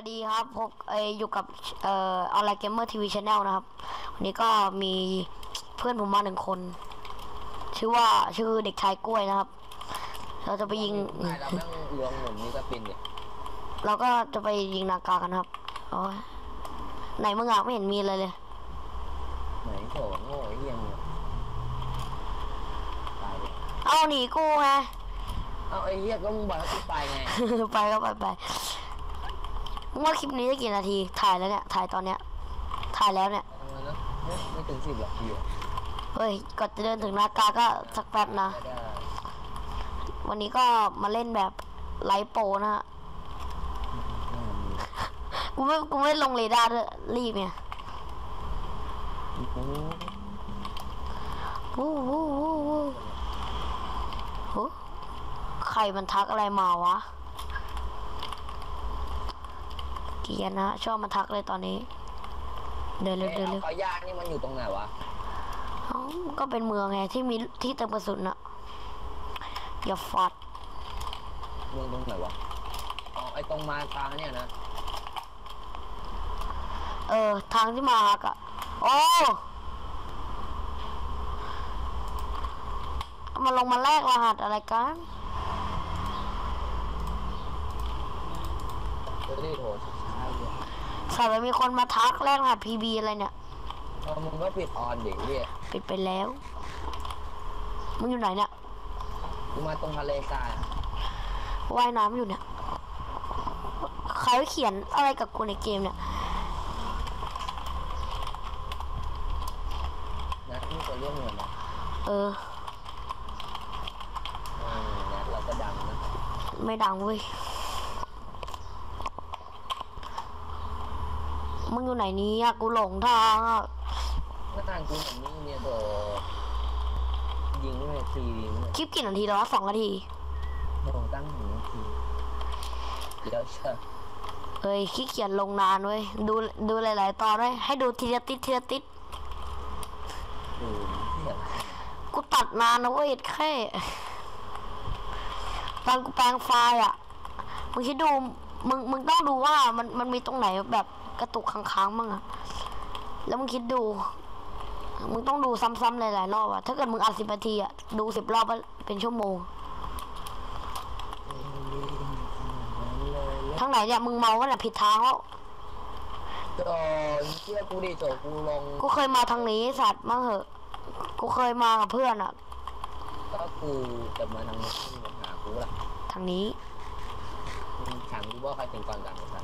วัสดีครับพบเอออยู่กับเอ่อออนไลน์เกมเมอร์ทีวีชแนลนะครับ วันนี้ก็มีเพื่อนผมมาหนึ่งคน ชื่อว่าชื่อเด็กชายกล้วยนะครับ เราจะไปยิงใช่แล้วแม่งรวมหมุนนี่ก็ปินดิเราก็จะไปยิงนากากันครับโอ้ยไหนมึงอะไม่เห็นมีเลยเลย ไหนโถโง่ไอ้เหี้ยมึงตายดิเอาหนีกูไง เอาไอ้เหี้ยก็มึงบอกให้กูไปไง ไปก็ไปไปมึง ว่าคลิปนี้จะกี่นาที ถ่ายแล้วเนี่ย ถ่ายตอนเนี้ย ถ่ายแล้วเนี่ย ไม่ถึงสิบหรอกพี่เฮ้ย ก่อนจะเดินถึงนากาก็สักแป๊บนะ วันนี้ก็มาเล่นแบบไลฟ์โปนะฮะ กูไม่ กูไม่ลงเรดาร์รีบเนี่ยวู้วู้วู้วู้ใครมันทักอะไรมาวะ เกลียดนะชอบมาทักเลยตอนนี้ เดินเร็วเดินเร็วเขายากนี่มันอยู่ตรงไหนวะเอ้าก็เป็นเมืองไงที่มีที่เติมกระสุนอะอย่าฟัดเมืองตรงไหนวะอ๋อไอ้ตรงมาทางเนี่ยนะเออทางที่มาฮักอะโอ้เอามาลงมาแลกรหัสอะไรกันเสายไปมีคนมาทักแลกรหัสพีบีอะไรเนี่ยเอามึงก็ปิดออนดิเหี้ยปิดไปแล้ว มึงอยู่ไหนเนี่ยกูมาตรงทะเลทรายอะว่ายน้ำอยู่เนี่ย ใครเขียนอะไรกับกูในเกมเนี่ยนะนี่ตัวเรื่องเงินนะเออเออนะเราก็ดังนะ ไม่ดังเว้ย มึงอยู่ไหนเนี้อะกูหลงทางอะหน้าต่างกูเห็นนี่เนี่ยตัวยิงไม่เป็นซียิงเนี่ยคลิปกี่นาทีแล้ววะสองนาทีโอ้ตั้งถึงนาทีเดี๋ยวเชื่อเอ้ยขี้เกียจลงนานเว้ยดูดูหลาย ๆ ตอนด้วยให้ดูทีละติดทีละติดดูเสียงกูตัดนานนะเว้ยแค่ตอนกูแปลงไฟล์อะมึงคิดดูมึงมึงต้องดูว่ามันมันมีตรงไหนแบบ กระตุกค้างๆมั่งอะแล้วมึงคิดดู มึงต้องดูซ้ำๆหลายๆรอบอะถ้าเกิดมึงอัดสิบนาทีอะดูสิบรอบก็เป็นชั่วโมงทางไหนเนี่ยมึงเมากันอะผิดทางแล้วโจเชื่อกูดิโจกูลงกูเคยมาทางนี้สัตว์มาเหอะ กูเคยมากับเพื่อนอะก็กูจะมาทางนี้ที่มาหากูล่ะทางนี้มึง ถามกูว่าใครถึงก่อนกันนะครับ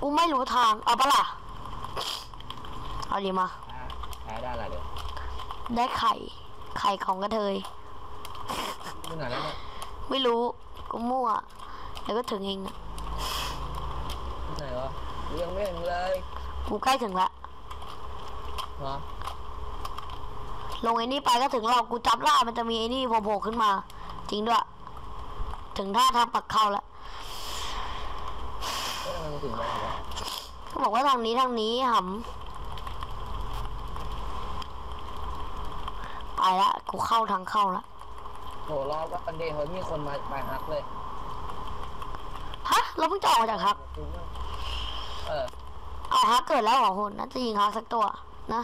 กูไม่รู้ทาง เอาปะล่ะ เอาดีมา แพ้ได้ละเดี๋ยวได้ไข่ ไข่ของกระเทย มึงไหนแล้วเนี่ยไม่รู้กูมั่ว แล้วก็ถึงเองนะที่ไหนวะกูยังไม่เห็นเลยกูใกล้ถึงละฮะลงไอ้นี่ไปก็ถึงหรอกกูจับล่ามันจะมีไอ้นี่โผล่ๆขึ้นมา จริงด้วย ถึงท่าทางปักเข้าแล้วเอ้ยทำไมมึงถึงมาแล้วะก็บอกว่าทางนี้ทางนี้หำไปละกูเข้าทางเข้าละโหรอก็ปันเดย์เฮ้ยมีคนมาไปฮักเลยฮะเราเพิ่งจะออกจากฮัก เออเอาฮักเกิดแล้วเหรอโหนน่าจะยิงฮักสักตัวนะ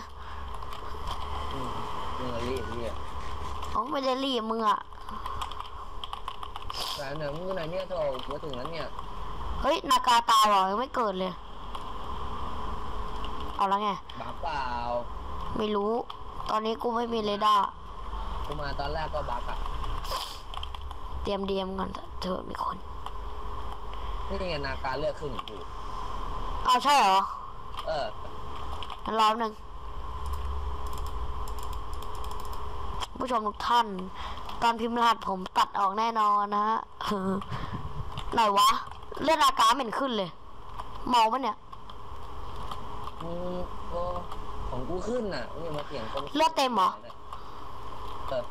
อืมมึงอะรีบเรียกเขาไม่ได้รีบมึงอะ แต่เนี่ยมึงอยู่ไหนเนี่ยโถกูถึงแล้วเนี่ยเฮ้ยนากาตายเหรอยังไม่เกิดเลย เอาแล้วไงบ้าเปล่าไม่รู้ ตอนนี้กูไม่มีเรดาร์กูมาตอนแรกก็บักอะเตรียมเดียมก่อนเถอะมีคนนี่ไงนาการเลือกขึ้นอยู่เอาใช่เหรอเอองั้นรอบหนึ่งผู้ชมทุกท่าน ตอนพิมพ์รหัสผมตัดออกแน่นอนนะฮะไหนวะ เลือดอากาเหม็นขึ้นเลย เมาปะเนี่ยมึงโอ้ของกูขึ้นน่ะมึงอย่ามาเถียงคนเลือดเต็มเหรอเออ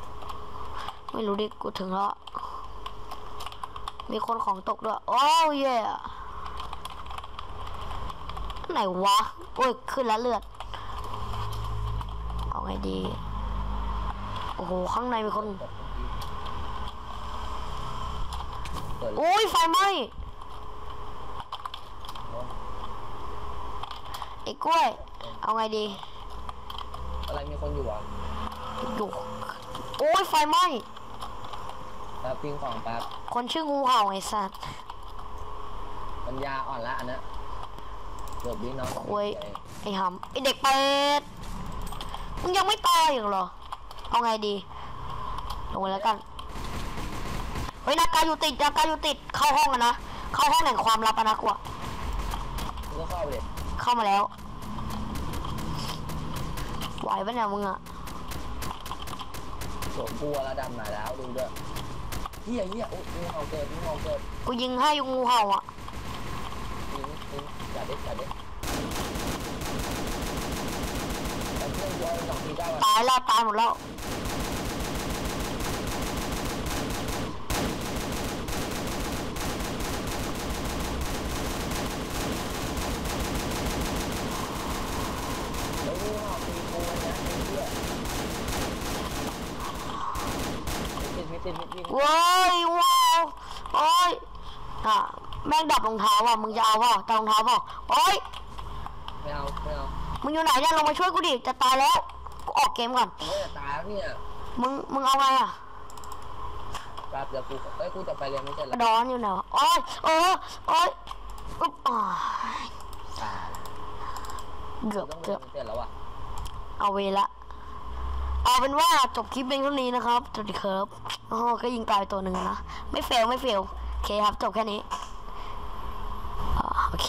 ไม่รู้ดิกูถึงแล้ว มีคนของตกด้วย โอ้ยเย่ไหนวะ โอ้ย ขึ้นแล้วเลือด เอาไงดี โอ้โห ข้างในมีคนเปิดโอ้ย ไฟไหม้ ไอ้กล้วย เอาไงดี อะไรมีคนอยู่อะอยู่โอ้ยไฟไหม้แป๊บปิ้งของแป๊บคนชื่องูเห่าไอ้สัตว์ ปัญญาอ่อนละอันนั้นเกือบวิ่งน้องโอ้ย ไอ้หำไอ้เด็กเป็ดมึงยังไม่ตายอีกเหรอ เอาไงดี ลงไปแล้วกัน เฮ้ยนากาอยู่ติดนากาอยู่ติด เข้าห้องกันนะ เข้าห้องแห่งความลับอะนะกูอะมึงก็เข้าไปเลย เข้ามาแล้วไหวปะเนี่ยมึงอะสวมกลัวระดับไหนแล้วดูด้วยเฮียเฮียโอ้ยมึงเอาเกิดมึงเอาเกิดกูยิงให้งูเห่าอะยิงยิงจัดดิจัดดิแต่เพื่อนกูเอาสองทีได้ว่ะตายแล้วตายหมดแล้ว เฮ้ยมึงเอาตีกูนะไอ้เหี้ยมิดมิด มิดมิดมิดเว้ยว้าวโอ้ยอะแม่งดับรองเท้าว่ะมึงจะเอาเปล่าจะเอารองเท้าเปล่าโอ้ยไม่เอาไม่เอามึงอยู่ไหนเนี่ยลงมาช่วยกูดิจะตายแล้วกูออกเกมก่อนกูก็จะตายแล้วเนี่ยมึงมึงเอาไงอะแป๊บเดี๋ยวกูเอ้ยกูจะไปเรียนไม่ใช่เหรกระอดอนอยู่ไหนวะโอ้ยเออโอ้ยอุ๊บอ่าตายเกือบต้องเกืเรียอนบไม่ใช่แล้วอะเอาเวละ เอาเป็นว่าจบคลิปเพียงเท่านี้นะครับสวัสดีครับอ๋อก็ยิงตายตัวหนึ่งนะ ไม่เฟลไม่เฟลโอเคครับ จบแค่นี้โอเค